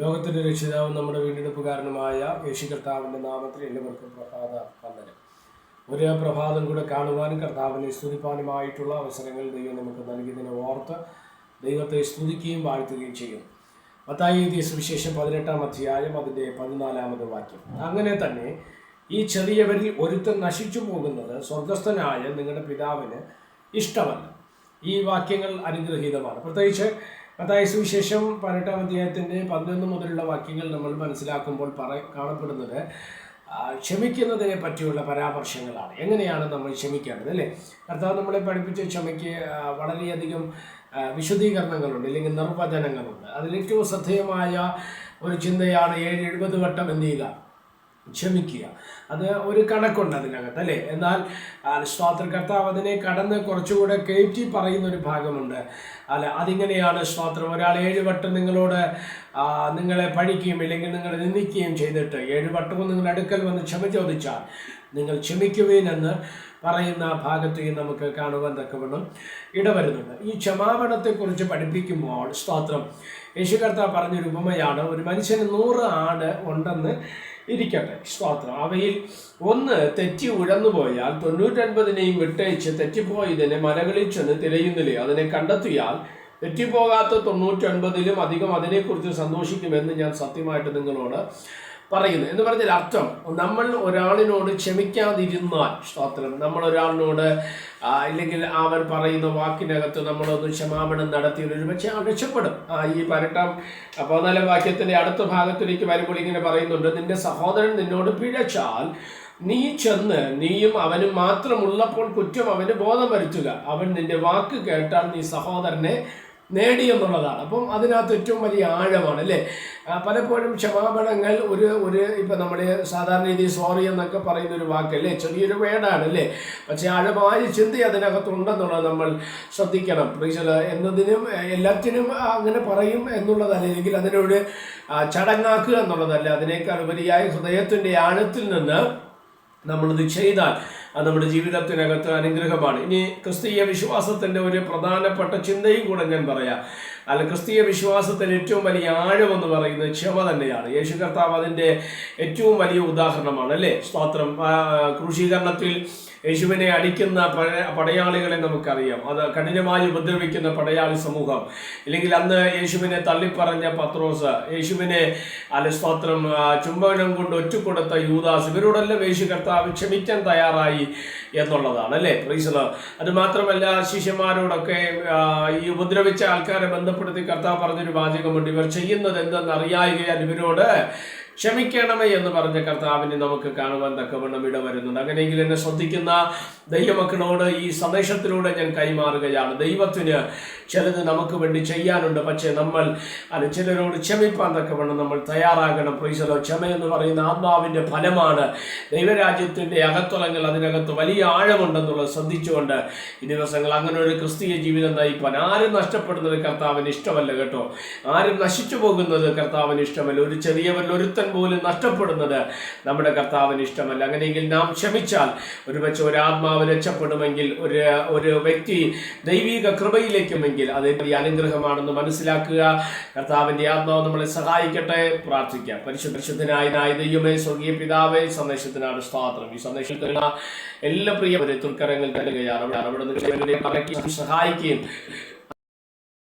ലോകത്തിന്റെ രക്ഷിതാവും നമ്മുടെ വീണ്ടെടുപ്പുകാരനുമായ യേശു കർത്താവിന്റെ നാമത്തിൽ എല്ലാവർക്കും പ്രഭാത വന്ദനം. ഒരു പ്രഭാതം കൂടെ കാണുവാനും കർത്താവിനെ സ്തുതിപ്പാനുമായിട്ടുള്ള അവസരങ്ങൾ ദൈവം നമുക്ക് നൽകിയതിനെ ഓർത്ത് ദൈവത്തെ സ്തുതിക്കുകയും വാഴ്ത്തുകയും ചെയ്യും. മത്തായി എഴുതിയ സുവിശേഷം പതിനെട്ടാം അധ്യായം അതിന്റെ പതിനാലാമത് വാക്യം. അങ്ങനെ തന്നെ ഈ ചെറിയവരിൽ ഒരുത്തൻ നശിച്ചു പോകുന്നത് സ്വർഗസ്ഥനായ നിങ്ങളുടെ പിതാവിന് ഇഷ്ടമല്ല. ഈ വാക്യങ്ങൾ അനുഗ്രഹീതമാണ്. പ്രത്യേകിച്ച് മത്തായി സുവിശേഷം പതിനെട്ടാം അധ്യായത്തിന്റെ പതിനൊന്ന് മുതലുള്ള വാക്യങ്ങൾ നമ്മൾ മനസ്സിലാക്കുമ്പോൾ പറ കാണപ്പെടുന്നത് ക്ഷമിക്കുന്നതിനെ പറ്റിയുള്ള പരാമർശങ്ങളാണ്. എങ്ങനെയാണ് നമ്മൾ ക്ഷമിക്കേണ്ടത് അല്ലേ? കർത്താവ് നമ്മളെ പഠിപ്പിച്ച ക്ഷമയ്ക്ക് വളരെയധികം വിശദീകരണങ്ങളുണ്ട് അല്ലെങ്കിൽ നിർവചനങ്ങളുണ്ട്. അതിൽ ഏറ്റവും ശ്രദ്ധേയമായ ഒരു ചിന്തയാണ് ഏഴ് എഴുപത് വട്ടം എന്ത് ചെയ്യുക? ക്ഷമിക്കുക. അത് ഒരു കണക്കുണ്ട് അതിനകത്ത് അല്ലേ? എന്നാൽ സ്വാതന്ത്ര്യ അതിനെ കടന്ന് കുറച്ചുകൂടെ കയറ്റി പറയുന്ന ഒരു ഭാഗമുണ്ട്. അല്ല അതിങ്ങനെയാണ് സ്വാതന്ത്ര്യം. ഒരാൾ ഏഴ് വട്ടം നിങ്ങളോട് നിങ്ങളെ പഴിക്കുകയും ഇല്ലെങ്കിൽ നിങ്ങളെ നിന്ദിക്കുകയും ചെയ്തിട്ട് ഏഴ് വട്ടവും നിങ്ങളുടെ അടുക്കൽ വന്ന് ക്ഷമ ചോദിച്ചാൽ നിങ്ങൾ ക്ഷമിക്കുവേനെന്ന് പറയുന്ന ഭാഗത്തെയും നമുക്ക് കാണുവാൻ തക്കവണ്ണം ഇടവരുന്നുണ്ട്. ഈ ക്ഷമാപണത്തെക്കുറിച്ച് പഠിപ്പിക്കുമ്പോൾ സ്തോത്രം യേശു കർത്താവ് പറഞ്ഞൊരു ഉപമയാണ് ഒരു മനുഷ്യന് നൂറ് ആട് ഉണ്ടെന്ന് ഇരിക്കട്ടെ. സ്വാത്ര അവയിൽ ഒന്ന് തെറ്റി ഉഴന്നു പോയാൽ തൊണ്ണൂറ്റൊൻപതിനെയും വിട്ടയച്ച് തെറ്റിപ്പോയതിനെ മലകളിൽ ചെന്ന് തിരയുന്നില്ലേ? അതിനെ കണ്ടെത്തിയാൽ തെറ്റിപ്പോകാത്ത തൊണ്ണൂറ്റൊൻപതിലും അധികം അതിനെക്കുറിച്ച് സന്തോഷിക്കുമെന്ന് ഞാൻ സത്യമായിട്ട് നിങ്ങളോട് പറയുന്നു. എന്ന് പറഞ്ഞാൽ അർത്ഥം നമ്മൾ ഒരാളിനോട് ക്ഷമിക്കാതിരുന്നാൽ സ്തോത്രം നമ്മൾ ഒരാളിനോട് ഇല്ലെങ്കിൽ അവൻ പറയുന്ന വാക്കിനകത്ത് നമ്മളൊന്ന് ക്ഷമാപണം നടത്തി ഒരു പക്ഷേ രക്ഷപ്പെടും. ഈ പതിനെട്ടാം പതിനാലാം വാക്യത്തിന്റെ അടുത്ത ഭാഗത്തിലേക്ക് വരുമ്പോൾ ഇങ്ങനെ പറയുന്നുണ്ട് നിന്റെ സഹോദരൻ നിന്നോട് പിഴച്ചാൽ നീ ചെന്ന് നീയും അവനും മാത്രമുള്ളപ്പോൾ കുറ്റം അവന് ബോധം വരുത്തുക. അവൻ നിന്റെ വാക്ക് കേട്ടാൽ നീ സഹോദരനെ നേടി എന്നുള്ളതാണ്. അപ്പം അതിനകത്ത് ഏറ്റവും വലിയ ആഴമാണ് അല്ലേ? പലപ്പോഴും ക്ഷമാപണങ്ങൾ ഒരു ഒരു ഇപ്പം നമ്മൾ സാധാരണ രീതിയിൽ സോറി എന്നൊക്കെ പറയുന്ന ഒരു വാക്കല്ലേ ചെറിയൊരു വേടാണ് അല്ലേ? പക്ഷേ ആഴമായ ചിന്ത അതിനകത്തുണ്ടെന്നുള്ളത് നമ്മൾ ശ്രദ്ധിക്കണം. പ്രീശല എന്നതിനും എല്ലാത്തിനും അങ്ങനെ പറയും എന്നുള്ളതല്ല. അല്ലെങ്കിൽ അതിനോട് ചടങ്ങാക്കുക എന്നുള്ളതല്ല. അതിനേക്കാൾ ഉപരിയായി ഹൃദയത്തിന്റെ ആഴത്തിൽ നിന്ന് നമ്മളിത് ചെയ്താൽ അത് നമ്മുടെ ജീവിതത്തിനകത്ത് അനുഗ്രഹമാണ്. ഇനി ക്രിസ്തീയ വിശ്വാസത്തിന്റെ ഒരു പ്രധാനപ്പെട്ട ചിന്തയും കൂടെ ഞാൻ പറയാം. അല്ല ക്രിസ്തീയ വിശ്വാസത്തിന് ഏറ്റവും വലിയ ആഴമെന്ന് പറയുന്നത് ക്ഷമ തന്നെയാണ്. യേശു കർത്താവ് അതിന്റെ ഏറ്റവും വലിയ ഉദാഹരണമാണ് അല്ലേ? സ്തോത്രം. ക്രൂശീകരണത്തിൽ യേശുവിനെ അടിക്കുന്ന പടയാളികളെ നമുക്കറിയാം. അത് കഠിനമായി ഉപദ്രവിക്കുന്ന പടയാളി സമൂഹം. ഇല്ലെങ്കിൽ അന്ന് യേശുവിനെ തള്ളിപ്പറഞ്ഞ പത്രോസ് യേശുവിനെ അല്ല സ്തോത്രം ചുംബനം കൊണ്ട് ഒറ്റുകൊടുത്ത യൂദാസ് ഇവരോടെല്ലാം യേശു കർത്താവ് ക്ഷമിക്കാൻ തയ്യാറായി. എന്നുള്ളതാണ് അല്ലേ? പ്രീസല അത് മാത്രമല്ല ശിഷ്യന്മാരോടൊക്കെ ഈ ഉപദ്രവിച്ച ആൾക്കാരെ ബന്ധപ്പെടുത്തി കർത്താവ് പറഞ്ഞൊരു വാചകമുണ്ട്. ഇവർ ചെയ്യുന്നത് എന്തെന്ന് അറിയായികയാൽ ഇവരോട് ക്ഷമിക്കണമേ എന്ന് പറഞ്ഞ കർത്താവിനെ നമുക്ക് കാണുവാൻ തക്കവണ്ണം ഇട വരുന്നുണ്ട് അങ്ങനെയെങ്കിൽ എന്നെ ശ്രദ്ധിക്കുന്ന ദൈവമക്കളോട് ഈ സന്ദേശത്തിലൂടെ ഞാൻ കൈമാറുകയാണ്. ദൈവത്തിന് ചിലത് നമുക്ക് വേണ്ടി ചെയ്യാനുണ്ട്. പക്ഷേ നമ്മൾ അത് ചിലരോട് ക്ഷമിപ്പാൻ തക്കവണ്ണം നമ്മൾ തയ്യാറാകണം. പ്രീസലോ ക്ഷമ എന്ന് പറയുന്ന ആത്മാവിന്റെ ഫലമാണ്. ദൈവരാജ്യത്തിന്റെ അകത്തുളങ്ങൾ അതിനകത്ത് വലിയ ആഴമുണ്ടെന്നുള്ളത് ശ്രദ്ധിച്ചുകൊണ്ട് ഈ ദിവസങ്ങൾ അങ്ങനെ ഒരു ക്രിസ്തീയ ജീവിതം നയിപ്പാൻ ആരും നഷ്ടപ്പെടുന്നത് കർത്താവിന് ഇഷ്ടമല്ല കേട്ടോ. ആരും നശിച്ചു പോകുന്നത് കർത്താവിന് ഇഷ്ടമല്ല. ഒരു ചെറിയവരിൽ ഒരുത്തൻ പോലും നഷ്ടപ്പെടുന്നത് നമ്മുടെ കർത്താവിന് ഇഷ്ടമല്ല. അങ്ങനെയെങ്കിൽ നാം ക്ഷമിച്ചാൽ ഒരുപക്ഷെ ഒരു ആത്മാവ് രക്ഷപ്പെടുമെങ്കിൽ ഒരു ഒരു വ്യക്തി ദൈവിക കൃപയിലേക്കുമെങ്കിൽ അത് വലിയ അനുഗ്രഹമാണെന്ന് മനസ്സിലാക്കുക. കർത്താവിന്റെ ആത്മാവ് നമ്മളെ സഹായിക്കട്ടെ. പ്രാർത്ഥിക്കാം. പരിശുദ്ധ പരിശുദ്ധനായ നായ ദൈവമേ സ്വർഗീയ പിതാവേ സന്ദേശത്തിനാണ് സ്വാതന്ത്ര്യം ഈ സന്ദേശത്തിലുള്ള എല്ലാ പ്രിയവരെ തുൽക്കരങ്ങൾ തരുകയാണ് അവിടെ സഹായിക്കുകയും